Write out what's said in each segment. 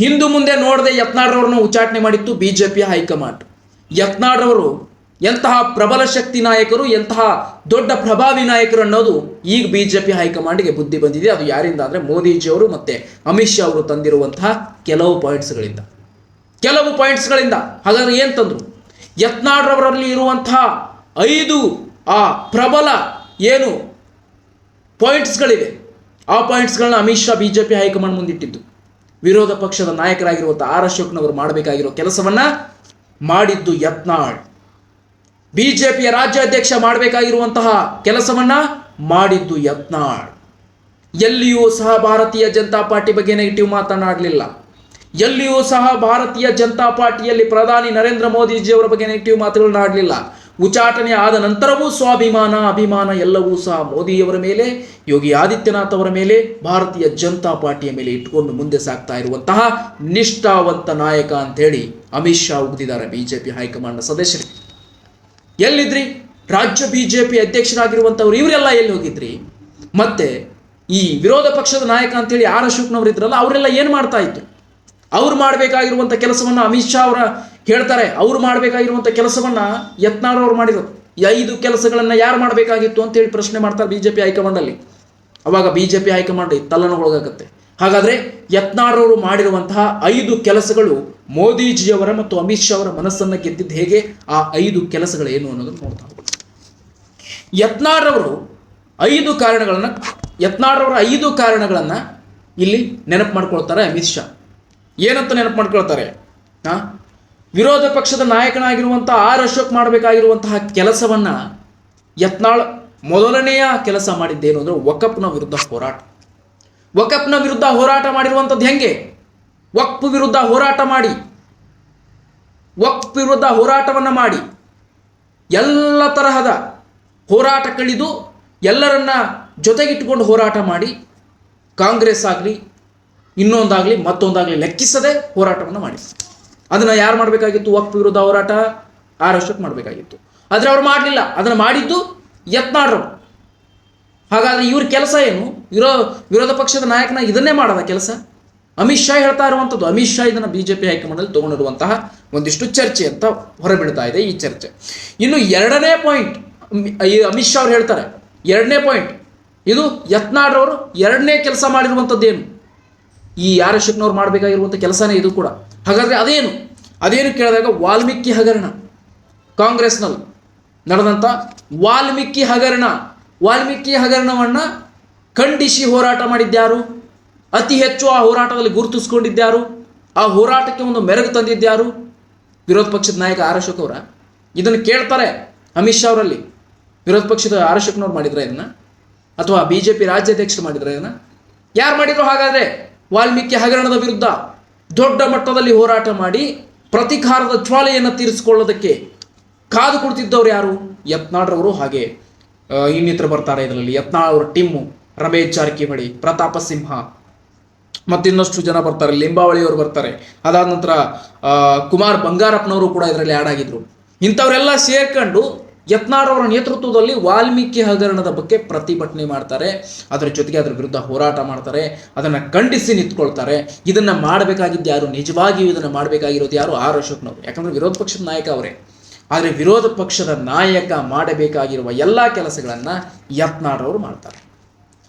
ಹಿಂದು ಮುಂದೆ ನೋಡದೆ ಯತ್ನಾಡ್ರವ್ರನ್ನ ಉಚ್ಚಾಟನೆ ಮಾಡಿತ್ತು ಬಿಜೆಪಿಯ ಹೈಕಮಾಂಡ್. ಯತ್ನಾಡ್ರವರು ಎಂತಹ ಪ್ರಬಲ ಶಕ್ತಿ ನಾಯಕರು, ಎಂತಹ ದೊಡ್ಡ ಪ್ರಭಾವಿ ನಾಯಕರು ಅನ್ನೋದು ಈಗ ಬಿಜೆಪಿ ಹೈಕಮಾಂಡ್ಗೆ ಬುದ್ಧಿ ಬಂದಿದೆ. ಅದು ಯಾರಿಂದ ಅಂದ್ರೆ ಮೋದಿಜಿಯವರು ಮತ್ತೆ ಅಮಿತ್ ಶಾ ಅವರು ತಂದಿರುವಂತಹ ಕೆಲವು ಪಾಯಿಂಟ್ಸ್ಗಳಿಂದ ಕೆಲವು ಪಾಯಿಂಟ್ಸ್ಗಳಿಂದ ಹಾಗಾದ್ರೆ ಏನು ತಂದ್ರು? ಯತ್ನಾಡ್ರವರಲ್ಲಿ ಇರುವಂತಹ ಐದು ಆ ಪ್ರಬಲ ಏನು ಪಾಯಿಂಟ್ಸ್ಗಳಿವೆ ಆ ಪಾಯಿಂಟ್ಸ್ಗಳನ್ನ Amit Shah BJP high command ಮುಂದಿಟ್ಟಿದ್ದು. ವಿರೋಧ ಪಕ್ಷದ ನಾಯಕರಾಗಿರುವಂಥ ಆರ್ ಅಶೋಕ್ನವರು ಮಾಡಬೇಕಾಗಿರೋ ಕೆಲಸವನ್ನ ಮಾಡಿದ್ದು ಯತ್ನಾಳ್. ಬಿಜೆಪಿಯ ರಾಜ್ಯಾಧ್ಯಕ್ಷ ಮಾಡಬೇಕಾಗಿರುವಂತಹ ಕೆಲಸವನ್ನ ಮಾಡಿದ್ದು ಯತ್ನಾಳ್. ಎಲ್ಲಿಯೂ ಸಹ ಭಾರತೀಯ ಜನತಾ ಪಾರ್ಟಿ ಬಗ್ಗೆ ನೆಗೆಟಿವ್ ಮಾತನಾಡಲಿಲ್ಲ. ಎಲ್ಲಿಯೂ ಸಹ ಭಾರತೀಯ ಜನತಾ ಪಾರ್ಟಿಯಲ್ಲಿ ಪ್ರಧಾನಿ ನರೇಂದ್ರ ಮೋದಿಜಿಯವರ ಬಗ್ಗೆ ನೆಗೆಟಿವ್ ಮಾತುಗಳನ್ನ ಉಚಾಟನೆ ಆದ ನಂತರವೂ ಸ್ವಾಭಿಮಾನ, ಅಭಿಮಾನ ಎಲ್ಲವೂ ಸಹ ಮೋದಿಯವರ ಮೇಲೆ, ಯೋಗಿ ಆದಿತ್ಯನಾಥ್ ಅವರ ಮೇಲೆ, ಭಾರತೀಯ ಜನತಾ ಪಾರ್ಟಿಯ ಮೇಲೆ ಇಟ್ಕೊಂಡು ಮುಂದೆ ಸಾಗ್ತಾ ಇರುವಂತಹ ನಿಷ್ಠಾವಂತ ನಾಯಕ ಅಂತ ಹೇಳಿ ಅಮಿತ್ ಶಾ ಉಗ್ದಿದ್ದಾರೆ ಬಿಜೆಪಿ ಹೈಕಮಾಂಡ್ ಸದಸ್ಯರು. ಎಲ್ಲಿದ್ರಿ? ರಾಜ್ಯ ಬಿಜೆಪಿ ಅಧ್ಯಕ್ಷರಾಗಿರುವಂಥವ್ರು ಇವರೆಲ್ಲ ಎಲ್ಲಿ ಹೋಗಿದ್ರಿ? ಮತ್ತೆ ಈ ವಿರೋಧ ಪಕ್ಷದ ನಾಯಕ ಅಂತೇಳಿ ಆರ್ ಅಶೋಕ್ನವ್ರು ಇದ್ರಲ್ಲ, ಅವರೆಲ್ಲ ಏನು ಮಾಡ್ತಾ ಇದ್ರು? ಅವ್ರು ಮಾಡಬೇಕಾಗಿರುವಂಥ ಕೆಲಸವನ್ನು ಅಮಿತ್ ಶಾ ಅವರ ಹೇಳ್ತಾರೆ, ಅವ್ರು ಮಾಡಬೇಕಾಗಿರುವಂಥ ಕೆಲಸವನ್ನ ಯತ್ನಾಳ್ ಅವ್ರು ಮಾಡಿದ್ರು. ಐದು ಕೆಲಸಗಳನ್ನ ಯಾರು ಮಾಡಬೇಕಾಗಿತ್ತು ಅಂತೇಳಿ ಪ್ರಶ್ನೆ ಮಾಡ್ತಾರೆ ಬಿಜೆಪಿ ಹೈಕಮಾಂಡಲ್ಲಿ. ಅವಾಗ ಬಿಜೆಪಿ ಹೈಕಮಾಂಡ್ ತಲ್ಲಣಗೊಳಗಾಗತ್ತೆ ಹಾಗಾದ್ರೆ ಯತ್ನಾಳ್ ಮಾಡಿರುವಂತಹ ಐದು ಕೆಲಸಗಳು ಮೋದಿಜಿಯವರ ಮತ್ತು ಅಮಿತ್ ಶಾ ಅವರ ಮನಸ್ಸನ್ನ ಗೆದ್ದಿದ್ದು ಹೇಗೆ? ಆ ಐದು ಕೆಲಸಗಳೇನು ಅನ್ನೋದನ್ನು ನೋಡ್ತಾರೆ ಯತ್ನಾಳ್ರವರು ಐದು ಕಾರಣಗಳನ್ನ ಯತ್ನಾಳ್ರವರ ಐದು ಕಾರಣಗಳನ್ನ ಇಲ್ಲಿ ನೆನಪು ಮಾಡ್ಕೊಳ್ತಾರೆ ಅಮಿತ್ ಶಾ. ಏನಂತ ನೆನಪು ಮಾಡ್ಕೊಳ್ತಾರೆ? ಆ ವಿರೋಧ ಪಕ್ಷದ ನಾಯಕನಾಗಿರುವಂಥ ಆರ್ ಅಶೋಕ್ ಮಾಡಬೇಕಾಗಿರುವಂತಹ ಕೆಲಸವನ್ನು ಯತ್ನಾಳ್ ಮೊದಲನೆಯ ಕೆಲಸ ಮಾಡಿದ್ದೇನು ಅಂದರೆ ವಕಪ್ನ ವಿರುದ್ಧ ಹೋರಾಟ. ವಕಪ್ನ ವಿರುದ್ಧ ಹೋರಾಟ ಮಾಡಿರುವಂಥದ್ದು ಹೆಂಗೆ? ವಕ್ಫ್ ವಿರುದ್ಧ ಹೋರಾಟ ಮಾಡಿ. ವಕ್ಫ್ ವಿರುದ್ಧ ಹೋರಾಟವನ್ನು ಮಾಡಿ. ಎಲ್ಲ ತರಹದ ಹೋರಾಟ ಕಳಿದು ಎಲ್ಲರನ್ನ ಜೊತೆಗಿಟ್ಟುಕೊಂಡು ಹೋರಾಟ ಮಾಡಿ. ಕಾಂಗ್ರೆಸ್ ಆಗಲಿ, ಇನ್ನೊಂದಾಗಲಿ, ಮತ್ತೊಂದಾಗಲಿ ಲೆಕ್ಕಿಸದೆ ಹೋರಾಟವನ್ನು ಮಾಡಿ ಅದನ್ನು ಯಾರು ಮಾಡಬೇಕಾಗಿತ್ತು? ವಕ್ಫ್ ವಿರುದ್ಧ ಹೋರಾಟ ಆರ್ ಅಶೋಕ್ ಮಾಡಬೇಕಾಗಿತ್ತು. ಆದರೆ ಅವ್ರು ಮಾಡಲಿಲ್ಲ. ಅದನ್ನು ಮಾಡಿದ್ದು ಯತ್ನಾಡ್ರು ಹಾಗಾದರೆ ಇವ್ರ ಕೆಲಸ ಏನು? ವಿರೋ, ವಿರೋಧ ಪಕ್ಷದ ನಾಯಕನ ಇದನ್ನೇ ಮಾಡದ ಕೆಲಸ? ಅಮಿತ್ ಶಾ ಹೇಳ್ತಾ ಇರುವಂಥದ್ದು ಅಮಿತ್ ಶಾ ಇದನ್ನು ಬಿ ಜೆ ಬಿಜೆಪಿ ಹೈಕಮಾಂಡಲ್ಲಿ ತಗೊಂಡಿರುವಂತಹ ಒಂದಿಷ್ಟು ಚರ್ಚೆ ಅಂತ ಹೊರಬೀಳ್ತಾ ಇದೆ ಈ ಚರ್ಚೆ. ಇನ್ನು ಎರಡನೇ ಪಾಯಿಂಟ್ ಅಮಿತ್ ಶಾ ಅವ್ರು ಹೇಳ್ತಾರೆ. ಎರಡನೇ ಪಾಯಿಂಟ್, ಇದು ಯತ್ನಾಡ್ರವರು ಎರಡನೇ ಕೆಲಸ ಮಾಡಿರುವಂಥದ್ದೇನು ಈ ಆರ್ ಶಕ್ನವ್ರು ಮಾಡಬೇಕಾಗಿರುವಂಥ ಕೆಲಸನೇ ಇದು ಕೂಡ. ಹಾಗಾದರೆ ಅದೇನು? ಅದೇನು ಕೇಳಿದಾಗ ವಾಲ್ಮೀಕಿ ಹಗರಣ, ಕಾಂಗ್ರೆಸ್ನಲ್ಲಿ ನಡೆದಂಥ ವಾಲ್ಮೀಕಿ ಹಗರಣ. ವಾಲ್ಮೀಕಿ ಹಗರಣವನ್ನು ಖಂಡಿಸಿ ಹೋರಾಟ ಮಾಡಿದ್ದ್ಯಾರು ಅತಿ ಹೆಚ್ಚು ಆ ಹೋರಾಟದಲ್ಲಿ ಗುರುತಿಸ್ಕೊಂಡಿದ್ದಾರು ಆ ಹೋರಾಟಕ್ಕೆ ಒಂದು ಮೆರಗು ತಂದಿದ್ದ್ಯಾರು ವಿರೋಧ ಪಕ್ಷದ ನಾಯಕ ಆರ್ ಅಶೋಕ್ ಅವರ. ಇದನ್ನು ಕೇಳ್ತಾರೆ ಅಮಿತ್ ಶಾ ಅವರಲ್ಲಿ. ವಿರೋಧ ಪಕ್ಷದ ಆರ್ ಅಶೋಕ್ನವ್ರು ಮಾಡಿದ್ರೆ ಇದನ್ನ? ಅಥವಾ ಬಿ ಜೆ ಪಿ ರಾಜ್ಯಾಧ್ಯಕ್ಷರು ಮಾಡಿದ್ರೆ ಇದನ್ನ? ಯಾರು ಮಾಡಿದ್ರು ಹಾಗಾದ್ರೆ? ವಾಲ್ಮೀಕಿ ಹಗರಣದ ವಿರುದ್ಧ ದೊಡ್ಡ ಮಟ್ಟದಲ್ಲಿ ಹೋರಾಟ ಮಾಡಿ ಪ್ರತಿಕಾರದ ಜ್ವಾಲೆಯನ್ನು ತೀರಿಸಿಕೊಳ್ಳೋದಕ್ಕೆ ಕಾದು ಕುಳಿತಿದ್ದವ್ರು ಯಾರು? ಯತ್ನಾಳ್ರವರು ಹಾಗೆ ಇನ್ನಿತರ ಬರ್ತಾರೆ ಇದರಲ್ಲಿ. ಯತ್ನಾಳ್ ಅವರ ಟಿಮ್ಮು ರಮೇಶ್ ಜಾರಕಿಹೊಳಿ, ಪ್ರತಾಪ ಸಿಂಹ ಮತ್ತಿನ್ನಷ್ಟು ಜನ ಬರ್ತಾರೆ. ಲಿಂಬಾವಳಿಯವರು ಬರ್ತಾರೆ. ಅದಾದ ನಂತರ ಕುಮಾರ್ ಬಂಗಾರಪ್ಪನವರು ಕೂಡ ಇದರಲ್ಲಿ ಆಡ್ ಆಗಿದ್ರು. ಇಂಥವರೆಲ್ಲ ಸೇರ್ಕೊಂಡು ಯತ್ನಾಳ್ ಅವರ ನೇತೃತ್ವದಲ್ಲಿ ವಾಲ್ಮೀಕಿ ಹಗರಣದ ಬಗ್ಗೆ ಪ್ರತಿಭಟನೆ ಮಾಡ್ತಾರೆ. ಅದರ ಜೊತೆಗೆ ಅದರ ವಿರುದ್ಧ ಹೋರಾಟ ಮಾಡ್ತಾರೆ. ಅದನ್ನು ಖಂಡಿಸಿ ನಿಂತ್ಕೊಳ್ತಾರೆ. ಇದನ್ನು ಮಾಡಬೇಕಾಗಿದ್ದು ಯಾರು? ನಿಜವಾಗಿಯೂ ಇದನ್ನು ಮಾಡಬೇಕಾಗಿರೋದು ಯಾರು? ಆರ್ ಅಶೋಕ್ನವರು. ಯಾಕಂದ್ರೆ ವಿರೋಧ ಪಕ್ಷದ ನಾಯಕ ಅವರೇ. ಆದರೆ ವಿರೋಧ ಪಕ್ಷದ ನಾಯಕ ಮಾಡಬೇಕಾಗಿರುವ ಎಲ್ಲ ಕೆಲಸಗಳನ್ನು ಯತ್ನಾಳ್ ಮಾಡ್ತಾರೆ.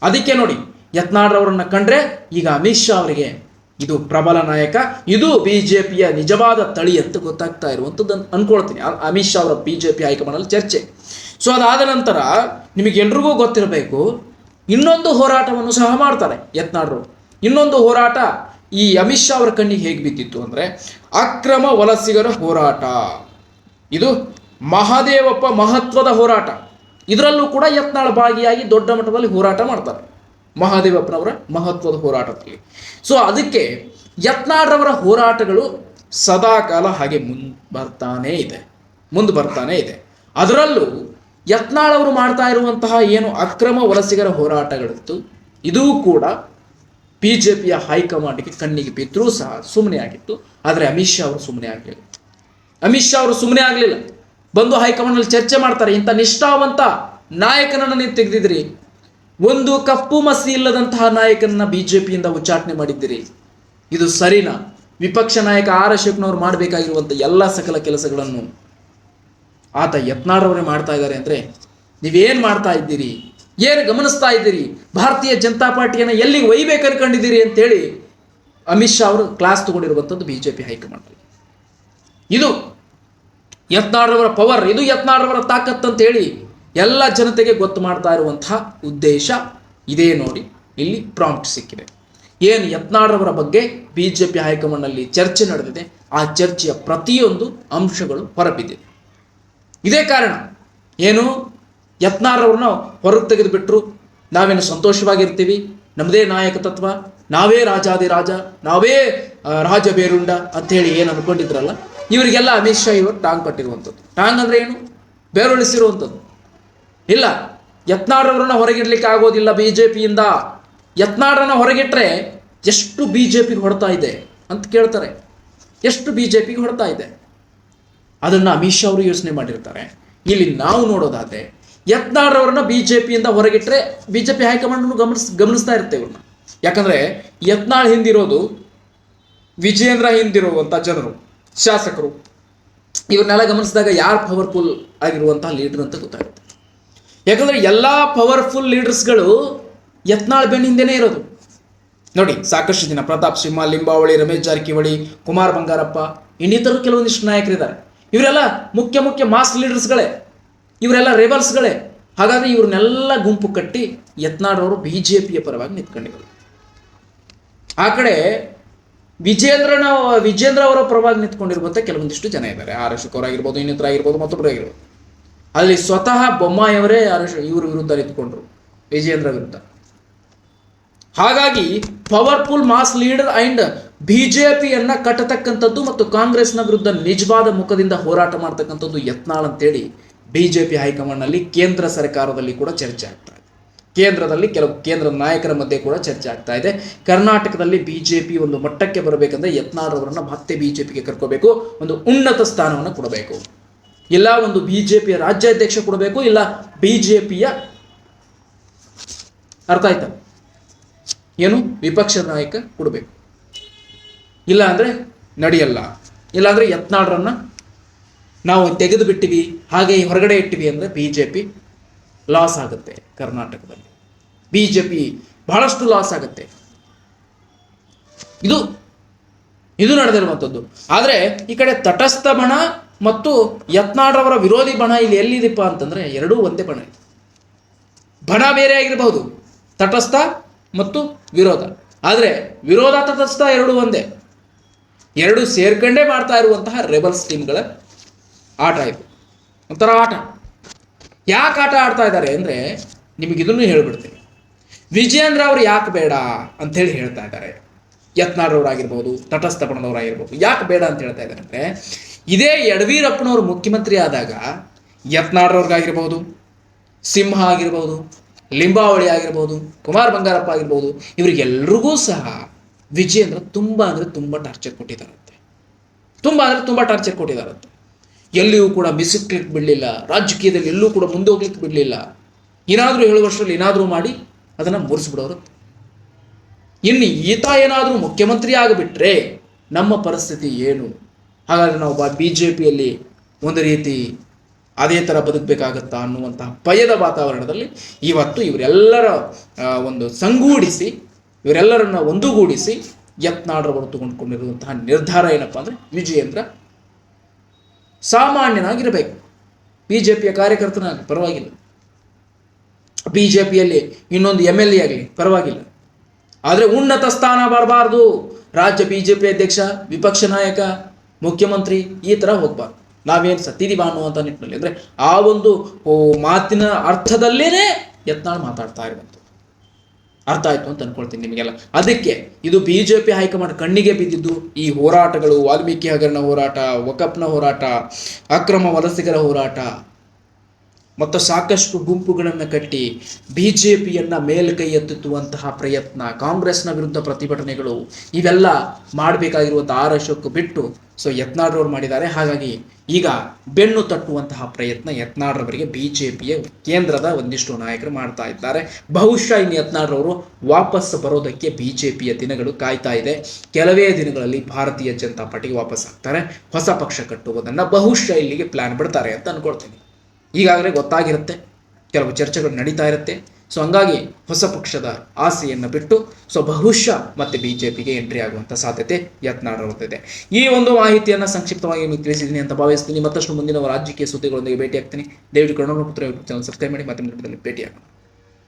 ಅದಕ್ಕೆ ನೋಡಿ ಯತ್ನಾಡ್ರವರನ್ನು ಕಂಡ್ರೆ ಈಗ ಅಮಿತ್ ಶಾ ಅವರಿಗೆ ಇದು ಪ್ರಬಲ ನಾಯಕ. ಇದು ಬಿ ಜೆ ಪಿಯ ನಿಜವಾದ ತಳಿ ಅಂತ ಗೊತ್ತಾಗ್ತಾ ಇರುವಂಥದ್ದು ಅಂದ್ಕೊಳ್ತೀನಿ ಅಮಿತ್ ಶಾ ಅವರ ಪಿ ಹೈಕಮಾಂಡಲ್ಲಿ ಚರ್ಚೆ. ಸೊ ಅದಾದ ನಂತರ ನಿಮಗೆಲ್ರಿಗೂ ಗೊತ್ತಿರಬೇಕು, ಇನ್ನೊಂದು ಹೋರಾಟವನ್ನು ಸಹ ಮಾಡ್ತಾರೆ ಯತ್ನಾಡ್ರು ಇನ್ನೊಂದು ಹೋರಾಟ ಈ ಅಮಿತ್ ಶಾ ಅವರ ಕಣ್ಣಿಗೆ ಹೇಗೆ ಬಿದ್ದಿತ್ತು ಅಂದರೆ, ಅಕ್ರಮ ವಲಸಿಗರ ಹೋರಾಟ. ಇದು ಮಹಾದೇವಪ್ಪ ಮಹತ್ವದ ಹೋರಾಟ. ಇದರಲ್ಲೂ ಕೂಡ ಯತ್ನಾಳ್ ಭಾಗಿಯಾಗಿ ದೊಡ್ಡ ಮಟ್ಟದಲ್ಲಿ ಹೋರಾಟ ಮಾಡ್ತಾರೆ. ಮಹಾದೇವಪ್ಪನವರ ಮಹತ್ವದ ಹೋರಾಟದಲ್ಲಿ. ಸೊ ಅದಕ್ಕೆ ಯತ್ನಾಡ್ರವರ ಹೋರಾಟಗಳು ಸದಾಕಾಲ ಹಾಗೆ ಮುಂದೆ ಬರ್ತಾನೇ ಇದೆ. ಮುಂದೆ ಬರ್ತಾನೆ ಇದೆ. ಅದರಲ್ಲೂ ಯತ್ನಾಳವರು ಮಾಡ್ತಾ ಇರುವಂತಹ ಏನು ಅಕ್ರಮ ವಲಸಿಗರ ಹೋರಾಟಗಳಿತ್ತು, ಇದೂ ಕೂಡ ಬಿ ಜೆ ಪಿಯ ಹೈಕಮಾಂಡ್ಗೆ ಕಣ್ಣಿಗೆ ಬಿದ್ದರೂ ಸಹ ಸುಮ್ಮನೆ ಆಗಿತ್ತು. ಆದರೆ ಅಮಿತ್ ಶಾ ಅವರು ಸುಮ್ಮನೆ ಆಗಲಿಲ್ಲ. ಅಮಿತ್ ಶಾ ಅವರು ಸುಮ್ಮನೆ ಆಗಲಿಲ್ಲ. ಬಂದು ಹೈಕಮಾಂಡ್ನಲ್ಲಿ ಚರ್ಚೆ ಮಾಡ್ತಾರೆ, ಇಂಥ ನಿಷ್ಠಾವಂತ ನಾಯಕನನ್ನು ನೀವು ತೆಗೆದಿದ್ರಿ. ಒಂದು ಕಪ್ಪು ಮಸಿ ಇಲ್ಲದಂತಹ ನಾಯಕನನ್ನ ಬಿಜೆಪಿಯಿಂದ ಉಚ್ಚಾಟನೆ ಮಾಡಿದ್ದೀರಿ. ಇದು ಸರಿನಾ? ವಿಪಕ್ಷ ನಾಯಕ ಆರ್ ಅಶೋಕ್ನವ್ರು ಮಾಡಬೇಕಾಗಿರುವಂಥ ಎಲ್ಲ ಸಕಲ ಕೆಲಸಗಳನ್ನು ಆತ ಯತ್ನಾಳರವರೇ ಮಾಡ್ತಾ ಇದ್ದಾರೆ ಅಂದರೆ ನೀವೇನು ಮಾಡ್ತಾ ಇದ್ದೀರಿ? ಏನು ಗಮನಿಸ್ತಾ ಇದ್ದೀರಿ? ಭಾರತೀಯ ಜನತಾ ಪಾರ್ಟಿಯನ್ನು ಎಲ್ಲಿಗೆ ಒಯ್ಬೇಕು ಅನ್ಕೊಂಡಿದ್ದೀರಿ ಅಂತೇಳಿ ಅಮಿತ್ ಶಾ ಅವರು class ತಗೊಂಡಿರುವಂಥದ್ದು B J P high command ಇದು ಯತ್ನಾಳರವರ ಪವರ್ ಇದು ಯತ್ನಾಳರವರ ತಾಕತ್ ಅಂತ ಹೇಳಿ ಎಲ್ಲ ಜನತೆಗೆ ಗೊತ್ತು ಮಾಡ್ತಾ ಇರುವಂತಹ ಉದ್ದೇಶ ಇದೇ ನೋಡಿ. ಇಲ್ಲಿ ಪ್ರಾಂಪ್ಟ್ ಸಿಕ್ಕಿದೆ. ಏನು ಯತ್ನಾಡ್ರವರ ಬಗ್ಗೆ ಬಿ ಜೆ ಪಿ ಹೈಕಮಾಂಡ್ನಲ್ಲಿ ಚರ್ಚೆ ನಡೆದಿದೆ. ಆ ಚರ್ಚೆಯ ಪ್ರತಿಯೊಂದು ಅಂಶಗಳು ಹೊರಬಿದ್ದಿದೆ. ಇದೇ ಕಾರಣ ಏನು ಯತ್ನಾರವ್ರನ್ನ ಹೊರಗೆ ತೆಗೆದುಬಿಟ್ರು. ನಾವೇನು ಸಂತೋಷವಾಗಿರ್ತೀವಿ. ನಮ್ಮದೇ ನಾಯಕ ತತ್ವ. ನಾವೇ ರಾಜಾದಿರಾಜ ನಾವೇ ಆ, ರಾಜ ಬೇರುಂಡ ಅಂತೇಳಿ ಏನು ಅಂದ್ಕೊಂಡಿದ್ರಲ್ಲ. ಇವರಿಗೆಲ್ಲ ಅಮಿತ್ ಶಾ ಇವರು ಟಾಂಗ್ ಕಟ್ಟಿರುವಂಥದ್ದು. ಟಾಂಗ್ ಅಂದ್ರೆ ಏನು? ಬೇರುಳಿಸಿರುವಂಥದ್ದು. ಇಲ್ಲ ಯತ್ನಾಳರವ್ರನ್ನ ಹೊರಗಿಡ್ಲಿಕ್ಕೆ ಆಗೋದಿಲ್ಲ ಬಿ ಜೆ ಪಿಯಿಂದ ಯತ್ನಾಳರನ್ನ ಹೊರಗಿಟ್ರೆ ಎಷ್ಟು ಬಿ ಜೆ ಪಿಗೆ ಹೊಡ್ತಾ ಇದೆ ಅಂತ ಕೇಳ್ತಾರೆ. ಎಷ್ಟು ಬಿ ಜೆ ಪಿಗೆ ಹೊಡ್ತಾ ಇದೆ? ಅದನ್ನು ಅಮಿತ್ ಶಾ ಅವರು ಯೋಚನೆ ಮಾಡಿರ್ತಾರೆ. ಇಲ್ಲಿ ನಾವು ನೋಡೋದಾದ್ರೆ ಯತ್ನಾಳ್ ಬಿ ಜೆ ಪಿಯಿಂದ ಹೊರಗಿಟ್ರೆ B J P high command ಗಮನಿಸ್, ಗಮನಿಸ್ತಾ ಇರ್ತೇವೆ ಇವ್ರನ್ನ. ಯಾಕಂದ್ರೆ ಯತ್ನಾಳ್ ಹಿಂದಿರೋದು ವಿಜೇಂದ್ರ ಹಿಂದಿರುವಂಥ ಜನರು, ಶಾಸಕರು. ಇವ್ರನ್ನೆಲ್ಲ ಗಮನಿಸಿದಾಗ ಯಾರು ಪವರ್ಫುಲ್ ಆಗಿರುವಂತಹ ಲೀಡರ್ ಅಂತ ಗೊತ್ತಾಗುತ್ತೆ. ಯಾಕಂದ್ರೆ ಎಲ್ಲ ಪವರ್ಫುಲ್ ಲೀಡರ್ಸ್ಗಳು ಯತ್ನಾಳ್ ಬೆನ್ನಿಂದೇನೆ ಇರೋದು. ನೋಡಿ, ಸಾಕಷ್ಟು ಜನ, ಪ್ರತಾಪ್ ಸಿಂಹ ಲಿಂಬಾವಳಿ, ರಮೇಶ್ ಜಾರಕಿಹೊಳಿ, ಕುಮಾರ್ ಬಂಗಾರಪ್ಪ ಇನ್ನಿತರು ಕೆಲವೊಂದಿಷ್ಟು ನಾಯಕರಿದ್ದಾರೆ. ಇವರೆಲ್ಲ ಮುಖ್ಯ ಮುಖ್ಯ ಮಾಸ್ ಲೀಡರ್ಸ್ಗಳೇ ಇವರೆಲ್ಲ ರೆಬಲ್ಸ್ಗಳೇ ಹಾಗಾದ್ರೆ ಇವ್ರನ್ನೆಲ್ಲ ಗುಂಪು ಕಟ್ಟಿ ಯತ್ನಾಳ್ ಬಿ ಜೆ ಪಿಯ ಪರವಾಗಿ ನಿಂತ್ಕೊಂಡಿದ್ರು ಆ ಕಡೆ ವಿಜೇಂದ್ರನ ವಿಜೇಂದ್ರ ಅವರ ಪರವಾಗಿ ನಿಂತ್ಕೊಂಡಿರುವಂಥ ಕೆಲವೊಂದಿಷ್ಟು ಜನ ಇದ್ದಾರೆ. ಆರ್ ಅಶೋಕ್ ಅವರಾಗಿರ್ಬೋದು ಇನ್ನಿತರ ಆಗಿರ್ಬೋದು ಮತ್ತೊಬ್ಬರು ಆಗಿರ್ಬೋದು. ಅಲ್ಲಿ ಸ್ವತಃ ಬೊಮ್ಮಾಯಿಯವರೇ ಯಾರು ಇವ್ರ ವಿರುದ್ಧ ನಿಂತ್ಕೊಂಡ್ರು ವಿಜಯೇಂದ್ರ ವಿರುದ್ಧ. ಹಾಗಾಗಿ ಪವರ್ಫುಲ್ ಮಾಸ್ ಲೀಡರ್ ಅಂಡ್ ಬಿಜೆಪಿಯನ್ನ ಕಟ್ಟತಕ್ಕಂಥದ್ದು ಮತ್ತು ಕಾಂಗ್ರೆಸ್ನ ವಿರುದ್ಧ ನಿಜವಾದ ಮುಖದಿಂದ ಹೋರಾಟ ಮಾಡ್ತಕ್ಕಂಥದ್ದು ಯತ್ನಾಳ್ ಅಂತೇಳಿ ಬಿಜೆಪಿ ಹೈಕಮಾಂಡ್ನಲ್ಲಿ ಕೇಂದ್ರ ಸರ್ಕಾರದಲ್ಲಿ ಕೂಡ ಚರ್ಚೆ ಆಗ್ತಾ ಇದೆ. ಕೇಂದ್ರದಲ್ಲಿ ಕೆಲವು ಕೇಂದ್ರ ನಾಯಕರ ಮಧ್ಯೆ ಕೂಡ ಚರ್ಚೆ ಆಗ್ತಾ ಇದೆ. ಕರ್ನಾಟಕದಲ್ಲಿ ಬಿಜೆಪಿ ಒಂದು ಮಟ್ಟಕ್ಕೆ ಬರಬೇಕಂದ್ರೆ ಯತ್ನಾಳ್ ಅವರನ್ನ ಮತ್ತೆ ಬಿಜೆಪಿಗೆ ಕರ್ಕೋಬೇಕು. ಒಂದು ಉನ್ನತ ಸ್ಥಾನವನ್ನು ಕೊಡಬೇಕು. ಇಲ್ಲ ಒಂದು ಬಿಜೆಪಿಯ ರಾಜ್ಯಾಧ್ಯಕ್ಷ ಕೊಡಬೇಕು, ಇಲ್ಲ ಬಿಜೆಪಿಯ ಅರ್ಥ ಆಯ್ತಾ? ಏನು? ವಿಪಕ್ಷ ನಾಯಕ ಕೊಡಬೇಕು. ಇಲ್ಲ ಅಂದರೆ ನಡೆಯಲ್ಲ. ಇಲ್ಲಾಂದರೆ ಯತ್ನಾಳ್ರನ್ನ ನಾವು ತೆಗೆದು ಬಿಟ್ಟಿವಿ ಹಾಗೆ ಹೊರಗಡೆ ಇಟ್ಟಿವಿ ಅಂದರೆ ಬಿ ಜೆ ಪಿ ಲಾಸ್ ಆಗುತ್ತೆ ಕರ್ನಾಟಕದಲ್ಲಿ. ಬಿ ಜೆ ಪಿ ಬಹಳಷ್ಟು ಲಾಸ್ ಆಗುತ್ತೆ. ಇದು ಇದು ನಡೆದಿರುವಂಥದ್ದು. ಆದರೆ ಈ ಕಡೆ ತಟಸ್ಥ ಬಣ ಮತ್ತು ಯತ್ನಾಡ್ರವರ ವಿರೋಧಿ ಬಣ ಇಲ್ಲಿ ಎಲ್ಲಿದೆಪ್ಪ ಅಂತಂದರೆ ಎರಡೂ ಒಂದೇ ಬಣ ಇದೆ. ಬಣ ಬೇರೆ ಆಗಿರಬಹುದು, ತಟಸ್ಥ ಮತ್ತು ವಿರೋಧ. ಆದರೆ ವಿರೋಧ, ತಟಸ್ಥ ಎರಡೂ ಒಂದೇ. ಎರಡು ಸೇರ್ಕೊಂಡೇ ಮಾಡ್ತಾ ಇರುವಂತಹ ರೆಬಲ್ಸ್ ಟೀಮ್ಗಳ ಆಟ ಇದು. ಒಂಥರ ಆಟ. ಯಾಕೆ ಆಟ ಆಡ್ತಾ ಇದ್ದಾರೆ ಅಂದರೆ ನಿಮಗೆ ಇದನ್ನು ಹೇಳ್ಬಿಡ್ತೀನಿ. ವಿಜಯೇಂದ್ರ ಅವರು ಯಾಕೆ ಬೇಡ ಅಂಥೇಳಿ ಹೇಳ್ತಾ ಇದ್ದಾರೆ. ಯತ್ನಾಳರವರಾಗಿರ್ಬೋದು ತಟಸ್ಥ ಬಣದವರಾಗಿರ್ಬೋದು, ಯಾಕೆ ಬೇಡ ಅಂತ ಹೇಳ್ತಾ ಇದ್ದಾರೆ ಅಂದರೆ ಇದೇ ಯಡವೀರಪ್ಪನವರು ಮುಖ್ಯಮಂತ್ರಿ ಆದಾಗ ಯತ್ನಾಡ್ರವ್ರಿಗಾಗಿರ್ಬೋದು ಸಿಂಹ ಆಗಿರ್ಬೋದು, ಲಿಂಬಾವಳಿ ಆಗಿರ್ಬೋದು, ಕುಮಾರ್ ಬಂಗಾರಪ್ಪ ಆಗಿರ್ಬೋದು, ಇವರಿಗೆಲ್ರಿಗೂ ಸಹ ವಿಜಯೇಂದ್ರ ತುಂಬ ಅಂದರೆ ತುಂಬ ಟಾರ್ಚರ್ ಕೊಟ್ಟಿದ್ದಾರಂತೆ. ತುಂಬ ಅಂದರೆ ತುಂಬ ಟಾರ್ಚರ್ ಕೊಟ್ಟಿದ್ದಾರಂತೆ. ಎಲ್ಲಿಯೂ ಕೂಡ ಮಿಸಿಕ್ಲಿಕ್ಕೆ ಬಿಡಲಿಲ್ಲ, ರಾಜಕೀಯದಲ್ಲಿ ಎಲ್ಲೂ ಕೂಡ ಮುಂದೆ ಹೋಗ್ಲಿಕ್ಕೆ ಬಿಡಲಿಲ್ಲ. ಏನಾದರೂ ಹೇಳುವಷ್ಟರಲ್ಲಿ ಏನಾದರೂ ಮಾಡಿ ಅದನ್ನು ಮುರಿಸ್ಬಿಡೋರು. ಇನ್ನು ಈತ ಏನಾದರೂ ಮುಖ್ಯಮಂತ್ರಿ ಆಗಿಬಿಟ್ರೆ ನಮ್ಮ ಪರಿಸ್ಥಿತಿ ಏನು? ಹಾಗಾದರೆ ನಾವು ಬಿ ಜೆ ಪಿಯಲ್ಲಿ ಒಂದು ರೀತಿ ಅದೇ ಥರ ಬದುಕಬೇಕಾಗತ್ತಾ ಅನ್ನುವಂತಹ ಭಯದ ವಾತಾವರಣದಲ್ಲಿ ಇವತ್ತು ಇವರೆಲ್ಲರ ಒಂದು ಸಂಗೂಡಿಸಿ, ಇವರೆಲ್ಲರನ್ನ ಒಂದುಗೂಡಿಸಿ ಯತ್ನಾಡರ ಹೊರತುಕೊಂಡುಕೊಂಡಿರುವಂತಹ ನಿರ್ಧಾರ ಏನಪ್ಪ ಅಂದರೆ ವಿಜಯೇಂದ್ರ ಸಾಮಾನ್ಯನಾಗಿರಬೇಕು. ಬಿ ಜೆ ಪಿಯ ಕಾರ್ಯಕರ್ತನಾಗಲಿ, ಪರವಾಗಿಲ್ಲ. ಬಿ ಜೆ ಪಿಯಲ್ಲಿ ಇನ್ನೊಂದು ಎಂ ಎಲ್ ಎ ಆಗಲಿ, ಪರವಾಗಿಲ್ಲ. ಆದರೆ ಉನ್ನತ ಸ್ಥಾನ ಬರಬಾರ್ದು. ರಾಜ್ಯ ಬಿ ಜೆ ಪಿ ಅಧ್ಯಕ್ಷ, ವಿಪಕ್ಷ ನಾಯಕ ಮುಖ್ಯಮಂತ್ರಿ ಈ ಥರ ಹೋಗ್ಬಾರ್ದು. ನಾವೇನು ಸತ್ತಿದೀವ ಅನ್ನುವಂಥ ನಿಟ್ಟಿನಲ್ಲಿ ಅಂದರೆ ಆ ಒಂದು ಮಾತಿನ ಅರ್ಥದಲ್ಲೇ ಯತ್ನಾಳ್ ಮಾತಾಡ್ತಾ ಇರುವಂಥದ್ದು. ಅರ್ಥ ಆಯಿತು ಅಂತ ಅನ್ಕೊಳ್ತೀನಿ ನಿಮಗೆಲ್ಲ. ಅದಕ್ಕೆ ಇದು ಬಿ ಜೆ ಪಿ ಹೈಕಮಾಂಡ್ ಕಣ್ಣಿಗೆ ಬಿದ್ದಿದ್ದು ಈ ಹೋರಾಟಗಳು, ವಾಲ್ಮೀಕಿ ಹಗರಣ ಹೋರಾಟ, ವಕಪ್ನ ಹೋರಾಟ, ಅಕ್ರಮ ವಲಸಿಗರ ಹೋರಾಟ ಮತ್ತು ಸಾಕಷ್ಟು ಗುಂಪುಗಳನ್ನು ಕಟ್ಟಿ ಬಿ ಜೆ ಪಿಯನ್ನು ಮೇಲ್ಕೈ ಎತ್ತುವಂತಹ ಪ್ರಯತ್ನ, ಕಾಂಗ್ರೆಸ್ನ ವಿರುದ್ಧ ಪ್ರತಿಭಟನೆಗಳು ಇವೆಲ್ಲ ಮಾಡಬೇಕಾಗಿರುವಂಥ ಆರೋಶಕ್ಕೂ ಬಿಟ್ಟು ಸೊ ಯತ್ನಾಳ್ರವ್ರು ಮಾಡಿದ್ದಾರೆ. ಹಾಗಾಗಿ ಈಗ ಬೆನ್ನು ತಟ್ಟುವಂತಹ ಪ್ರಯತ್ನ ಯತ್ನಾಡ್ರವರಿಗೆ ಬಿ ಜೆ ಪಿಯ ಕೇಂದ್ರದ ಒಂದಿಷ್ಟು ನಾಯಕರು ಮಾಡ್ತಾ ಇದ್ದಾರೆ. ಬಹುಶಃ ಇನ್ನು ಯತ್ನಾಡ್ರವರು ವಾಪಸ್ ಬರೋದಕ್ಕೆ ಬಿ ಜೆ ಪಿಯ ದಿನಗಳು ಕಾಯ್ತಾ ಇದೆ. ಕೆಲವೇ ದಿನಗಳಲ್ಲಿ ಭಾರತೀಯ ಜನತಾ ಪಾರ್ಟಿಗೆ ವಾಪಸ್ ಆಗ್ತಾರೆ ಹೊಸ ಪಕ್ಷ ಕಟ್ಟುವುದನ್ನು ಬಹುಶಃ ಇಲ್ಲಿಗೆ ಪ್ಲಾನ್ ಬಿಡ್ತಾರೆ ಅಂತ ಅನ್ಕೊಳ್ತೀನಿ. ಈಗಾಗಲೇ ಗೊತ್ತಾಗಿರುತ್ತೆ. ಕೆಲವು ಚರ್ಚೆಗಳು ನಡೀತಾ ಇರುತ್ತೆ. ಸೊ ಹಂಗಾಗಿ ಹೊಸ ಪಕ್ಷದ ಆಸೆಯನ್ನು ಬಿಟ್ಟು ಸೊ ಬಹುಶಃ ಮತ್ತೆ ಬಿ ಜೆ ಪಿಗೆ ಎಂಟ್ರಿ ಆಗುವಂಥ ಸಾಧ್ಯತೆ ಯತ್ನಾಡರುತ್ತದೆ ಈ ಒಂದು ಮಾಹಿತಿಯನ್ನು ಸಂಕ್ಷಿಪ್ತವಾಗಿ ನಿಮಗೆ ತಿಳಿಸಿದ್ದೀನಿ ಅಂತ ಭಾವಿಸ್ತೀನಿ. ಮತ್ತಷ್ಟು ಮುಂದಿನ ರಾಜಕೀಯ ಸುದ್ದಿಗಳೊಂದಿಗೆ ಭೇಟಿ ಆಗ್ತೀನಿ ದಯವಿಟ್ಟು ಕನ್ನಡ ಪುತ್ರ ಯೂಟ್ಯೂಬ್ ಚಾನಲ್ ಸಬ್ಸ್ಕ್ರೈಬ್ ಮಾಡಿ, ಮತ್ತೆ ಮುಂದಿನ ಭೇಟಿ ಆಗೋಣ